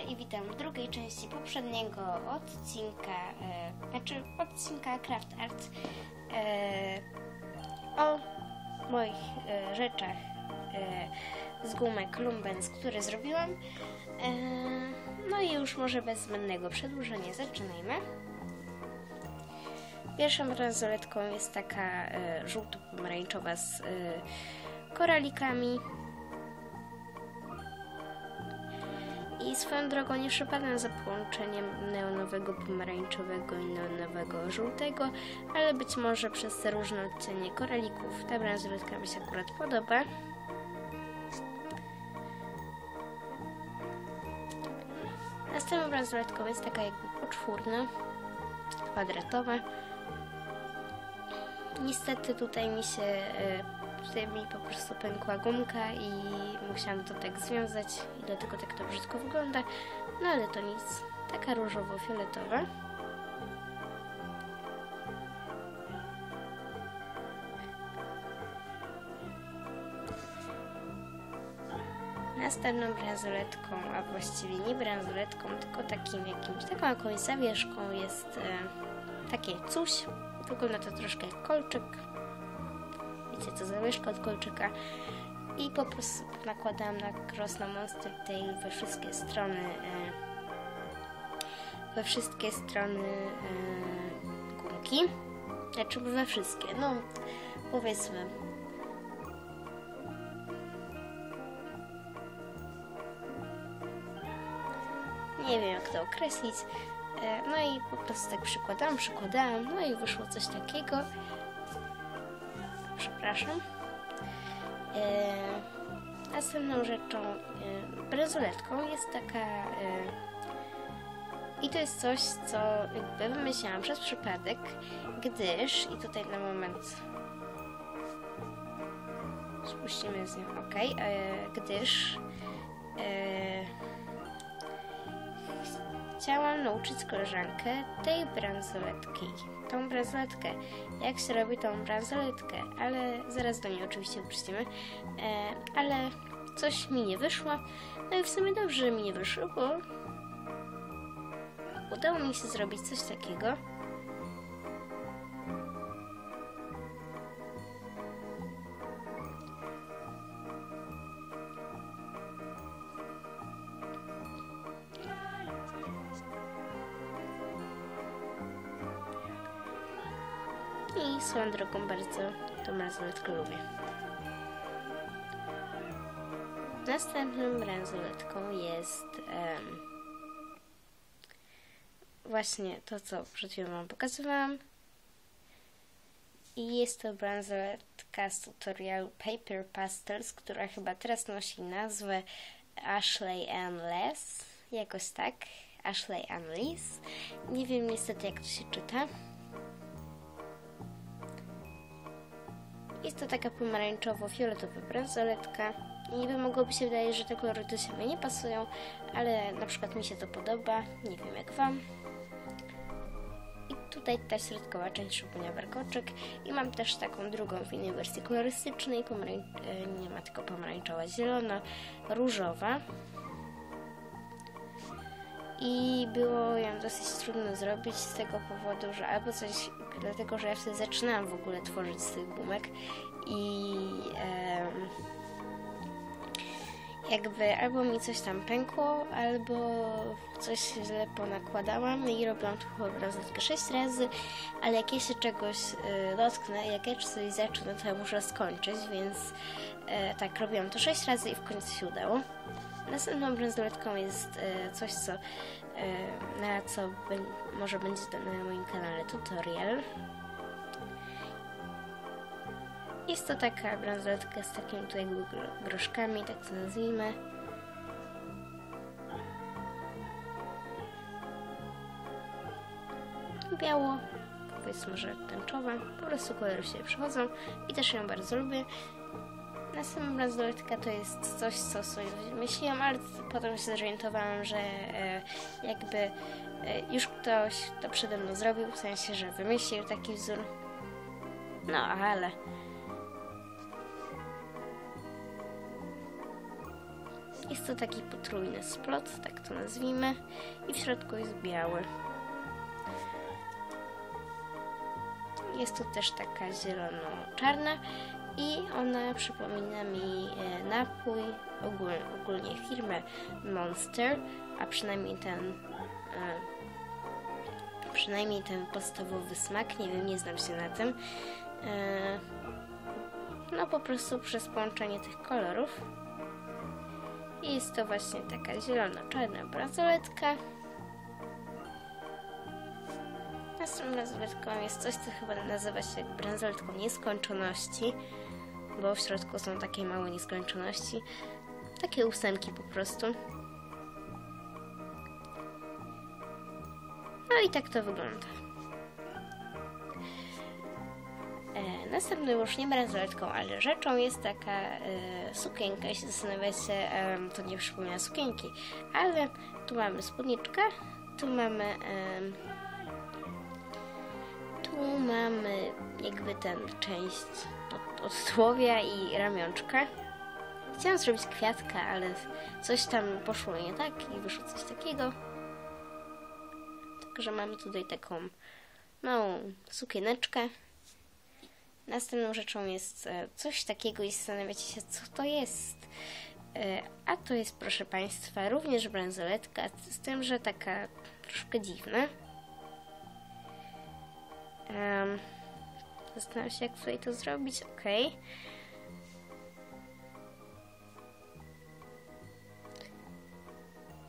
i witam w drugiej części poprzedniego odcinka, e, znaczy odcinka Craft Art e, o moich e, rzeczach e, z gumek Lumbens, które zrobiłam. No i już może bez zbędnego przedłużenia zaczynajmy. Pierwszą bransoletką jest taka e, żółto-pomarańczowa z koralikami. I swoją drogą nie przepadam za połączeniem neonowego pomarańczowego i neonowego żółtego, ale być może przez te różne odcienie koralików ta bransoletka mi się akurat podoba. Następną bransoletką jest taka jakby poczwórna, kwadratowa. Niestety tutaj mi się, e, tutaj mi po prostu pękła gumka i musiałam to tak związać i dlatego tak to brzydko wygląda. No ale to nic. Taka różowo-fioletowa. Następną bransoletką, a właściwie nie bransoletką, tylko takim jakimś, taką jakąś zawieszką jest e, takie coś. Wygląda to troszkę jak kolczyk. Wiecie, to zawieszka od kolczyka. I po prostu nakładam na Crossno Monster Tail we wszystkie strony e, we wszystkie strony e, gumki. Znaczy we wszystkie, no powiedzmy nie wiem jak to określić. E, No i po prostu tak przykładałam, przykładałam, no i wyszło coś takiego. Przepraszam. E, następną rzeczą, bransoletką jest taka e, i to jest coś, co jakby wymyślałam przez przypadek, gdyż i tutaj na moment spuścimy z nią, ok, e, gdyż chciałam nauczyć koleżankę tej bransoletki. Tą bransoletkę. Jak się robi tą bransoletkę, ale zaraz do niej oczywiście wrócimy. E, ale coś mi nie wyszło. No i w sumie dobrze, że mi nie wyszło, bo udało mi się zrobić coś takiego. I swoją drogą bardzo tą bransoletkę lubię. Następną bransoletką jest em, właśnie to, co przed chwilą Wam pokazywałam. I jest to bransoletka z tutorialu Paper Pastels, która chyba teraz nosi nazwę Ashley Ann Les. Jakoś tak. Ashley Ann Lis. Nie wiem niestety jak to się czyta. Jest to taka pomarańczowo-fioletowa bransoletka. Niby mogłoby się wydaje, że te kolory do siebie nie pasują, ale na przykład mi się to podoba. Nie wiem jak Wam. I tutaj ta środkowa część szybunia warkoczek. I mam też taką drugą w innej wersji kolorystycznej. E, Nie ma tylko pomarańczowa, zielona, różowa. I było ją dosyć trudno zrobić z tego powodu, że albo coś, dlatego że ja wtedy zaczynałam w ogóle tworzyć z tych gumek i jakby albo mi coś tam pękło, albo coś źle ponakładałam i robiłam tu chyba bransoletkę 6 razy, ale jak ja się czegoś y, dotknę, jak ja coś zacznę, to ja muszę skończyć, więc e, tak robiłam to 6 razy i w końcu się udało. Następną bransoletką jest e, coś, co e, na co może będzie na moim kanale tutorial. Jest to taka bransoletka z takimi tutaj groszkami, tak to nazwijmy. Biało, powiedzmy, że tęczowa, po prostu kolory się przychodzą i też ją bardzo lubię. Następna bransoletka to jest coś, co sobie wymyśliłam, ale potem się zorientowałam, że e, jakby e, już ktoś to przede mną zrobił, w sensie, że wymyślił taki wzór. No, ale Jest to taki potrójny splot, tak to nazwijmy, i w środku jest biały. Jest tu też taka zielono-czarna i ona przypomina mi e, napój, ogólnie, ogólnie firmę Monster, a przynajmniej ten e, przynajmniej ten podstawowy smak, nie wiem, nie znam się na tym. E, no po prostu przez połączenie tych kolorów. I jest to właśnie taka zielono-czarna bransoletka. Następną bransoletką jest coś, co chyba nazywa się bransoletką nieskończoności, bo w środku są takie małe nieskończoności. Takie ósemki po prostu. No i tak to wygląda. E, następną już nie bransoletką, ale rzeczą jest taka e, sukienka. Jeśli zastanawiacie, e, to nie przypomina sukienki, ale tu mamy spódniczkę, tu mamy e, mamy jakby ten część od, od tułowia i ramionczka. Chciałam zrobić kwiatka, ale coś tam poszło nie tak i wyszło coś takiego. Także mamy tutaj taką małą sukieneczkę. Następną rzeczą jest e, coś takiego i zastanawiacie się, co to jest. E, A to jest, proszę Państwa, również bransoletka, z tym, że taka troszkę dziwna. Um, zastanawiam się, jak tutaj to zrobić. Ok.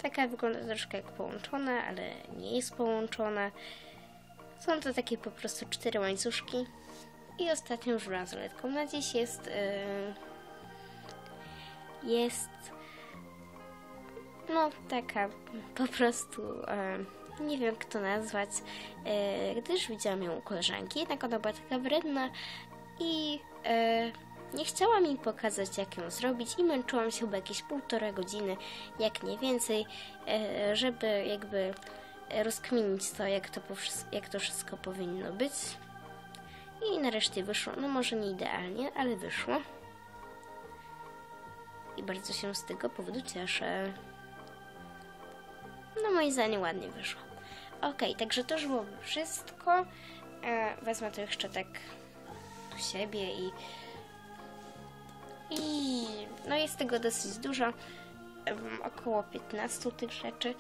Taka wygląda troszkę jak połączona, ale nie jest połączona. Są to takie po prostu cztery łańcuszki. I ostatnią już bransoletką na dziś jest... Yy, jest... No, taka po prostu... Yy, nie wiem, jak to nazwać, yy, gdyż widziałam ją u koleżanki, jednak ona była taka wredna i yy, nie chciała mi pokazać, jak ją zrobić i męczyłam się chyba jakieś półtora godziny, jak nie więcej, yy, żeby jakby rozkminić to, jak to, jak to wszystko powinno być. I nareszcie wyszło. No może nie idealnie, ale wyszło. I bardzo się z tego powodu cieszę. No moim zdaniem ładnie wyszło. Ok, także to już było wszystko. E, wezmę to jeszcze tak u siebie i i no jest tego dosyć dużo. Um, około 15 tych rzeczy.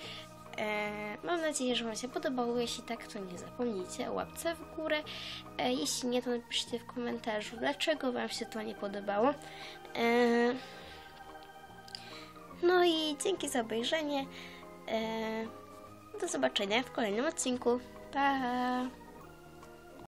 E, mam nadzieję, że Wam się podobało. Jeśli tak, to nie zapomnijcie o łapce w górę. E, jeśli nie, to napiszcie w komentarzu, dlaczego Wam się to nie podobało. E, no i dzięki za obejrzenie. Do zobaczenia w kolejnym odcinku. Pa!